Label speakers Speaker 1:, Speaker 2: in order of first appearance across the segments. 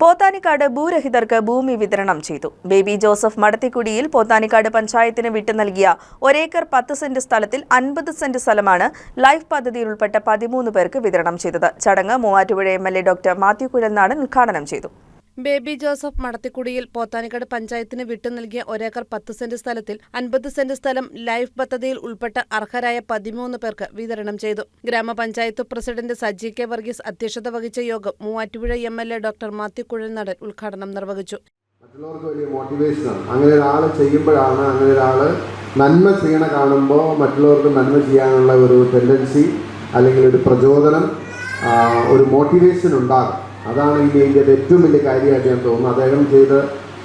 Speaker 1: പോത്താനിക്കാട് ഭൂരഹിതർക്ക് ഭൂമി വിതരണം ചെയ്തു. ബേബി ജോസഫ് മടത്തിക്കുടിയിൽ പോത്താനിക്കാട് പഞ്ചായത്തിന് വിട്ടു നൽകിയ ഒരേക്കർ പത്ത് സെന്റ് സ്ഥലത്തിൽ അൻപത് സെന്റ് സ്ഥലമാണ് ലൈഫ് പദ്ധതിയിൽ ഉൾപ്പെട്ട പതിമൂന്ന് പേർക്ക് വിതരണം ചെയ്തത്. ചടങ്ങ് Muvattupuzha M L A doctor Mathew Kuzhalnadan ഉദ്ഘാടനം ചെയ്തു.
Speaker 2: ബേബി ജോസഫ് മടത്തിക്കുടിയിൽ പോത്താനിക്കാട് പഞ്ചായത്തിന് വിട്ടു നൽകിയ ഒരേക്കർ പത്ത് സെന്റ് സ്ഥലത്തിൽ അൻപത് സെന്റ് സ്ഥലം ലൈഫ് പദ്ധതിയിൽ ഉൾപ്പെട്ട അർഹരായ പതിമൂന്ന് പേർക്ക് വിതരണം ചെയ്തു. ഗ്രാമപഞ്ചായത്ത് പ്രസിഡന്റ് സജി കെ വർഗീസ് അധ്യക്ഷത വഹിച്ച യോഗം Muvattupuzha M L A doctor Mathew Kuzhalnadan ഉദ്ഘാടനം നിർവഹിച്ചു.
Speaker 3: വലിയ മോട്ടിവേഷനാണ് അങ്ങനെ ഒരാൾ അങ്ങനെ ഒരാൾ നന്മ ചെയ്യണ കാണുമ്പോൾ മറ്റുള്ളവർക്ക് നന്മ ചെയ്യാനുള്ള ഒരു ടെൻഡൻസി അല്ലെങ്കിൽ ഒരു പ്രചോദനം ഒരു മോട്ടിവേഷൻ ഉണ്ടാകും. അതാണ് ഈ ഇതിന്റെ ഏറ്റവും വലിയ കാര്യമായിട്ട് ഞാൻ തോന്നുന്നു അദ്ദേഹം ചെയ്ത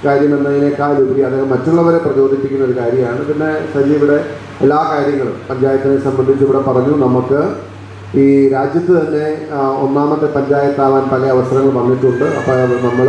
Speaker 3: കാര്യം എന്നതിനേക്കാൾ ഉപരി അദ്ദേഹം മറ്റുള്ളവരെ പ്രചോദിപ്പിക്കുന്ന ഒരു കാര്യമാണ്. പിന്നെ ഇവിടെ എല്ലാ കാര്യങ്ങളും പഞ്ചായത്തിനെ സംബന്ധിച്ച് ഇവിടെ പറഞ്ഞു. നമുക്ക് ഈ രാജ്യത്ത് തന്നെ ഒന്നാമത്തെ പഞ്ചായത്താവാൻ പല അവസരങ്ങൾ വന്നിട്ടുണ്ട്. അപ്പോൾ നമ്മൾ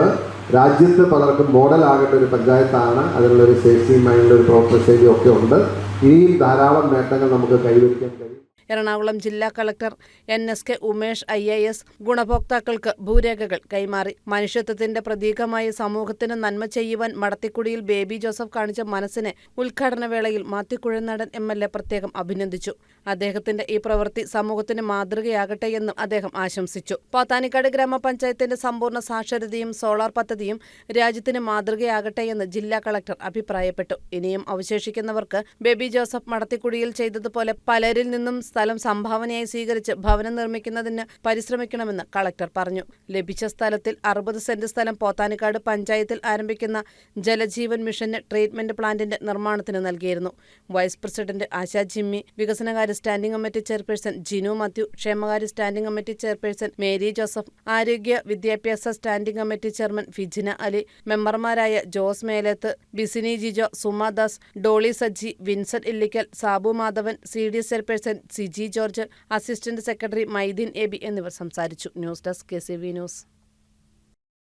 Speaker 3: രാജ്യത്ത് പലർക്കും മോഡലാകേണ്ട ഒരു പഞ്ചായത്താണ്. അതിനുള്ളൊരു സേഫ്റ്റി അതിനുള്ളൊരു പ്രവർത്തന ശൈലിയും ഒക്കെ ഉണ്ട്. ഇനിയും ധാരാളം നേട്ടങ്ങൾ നമുക്ക് കൈവരിക്കാൻ കഴിയും.
Speaker 2: എറണാകുളം ജില്ലാ collector N S K Umesh I A S ഗുണഭോക്താക്കൾക്ക് ഭൂരേഖകൾ കൈമാറി. മനുഷ്യത്വത്തിന്റെ പ്രതീകമായി സമൂഹത്തിന് നന്മ ചെയ്യുവാൻ മടത്തിക്കുടിയിൽ ബേബി ജോസഫ് കാണിച്ച മനസ്സിനെ ഉദ്ഘാടന വേളയിൽ മാത്തിക്കുഴനാടൻ എം എൽ എ പ്രത്യേകം അഭിനന്ദിച്ചു. അദ്ദേഹത്തിന്റെ ഈ പ്രവൃത്തി സമൂഹത്തിന് മാതൃകയാകട്ടെ എന്നും അദ്ദേഹം ആശംസിച്ചു. പാത്താനിക്കാട് ഗ്രാമപഞ്ചായത്തിന്റെ സമ്പൂർണ സാക്ഷരതയും സോളാർ പദ്ധതിയും രാജ്യത്തിന് മാതൃകയാകട്ടെ എന്ന് ജില്ലാ കളക്ടർ അഭിപ്രായപ്പെട്ടു. ഇനിയും അവശേഷിക്കുന്നവർക്ക് ബേബി ജോസഫ് മടത്തിക്കുടിയിൽ ചെയ്തതുപോലെ പലരിൽ നിന്നും സ്ഥലം സംഭാവനയായി സ്വീകരിച്ച് ഭവനം നിർമ്മിക്കുന്നതിന് പരിശ്രമിക്കണമെന്ന് കളക്ടർ പറഞ്ഞു. ലഭിച്ച സ്ഥലത്തിൽ അറുപത് സെന്റ് സ്ഥലം പോത്താനിക്കാട് പഞ്ചായത്തിൽ ആരംഭിക്കുന്ന ജലജീവൻ മിഷന് ട്രീറ്റ്മെന്റ് പ്ലാന്റിന്റെ നിർമ്മാണത്തിന് നൽകിയിരുന്നു. വൈസ് പ്രസിഡന്റ് ആശാ ജിമ്മി വികസനകാര്യ standing committee chairperson Jinu Mathew ക്ഷേമകാര്യ standing committee chairperson Mary Joseph ആരോഗ്യ വിദ്യാഭ്യാസ standing committee chairman Fijina Ali മെമ്പർമാരായ Jose Melath Bisini Jijo Sumadas Dolly Saji Vincent Illikkal Sabu Madhavan C D chairperson Siji George assistant secretary Mydeen Eby എന്നിവർ സംസാരിച്ചു. News desk K C V news.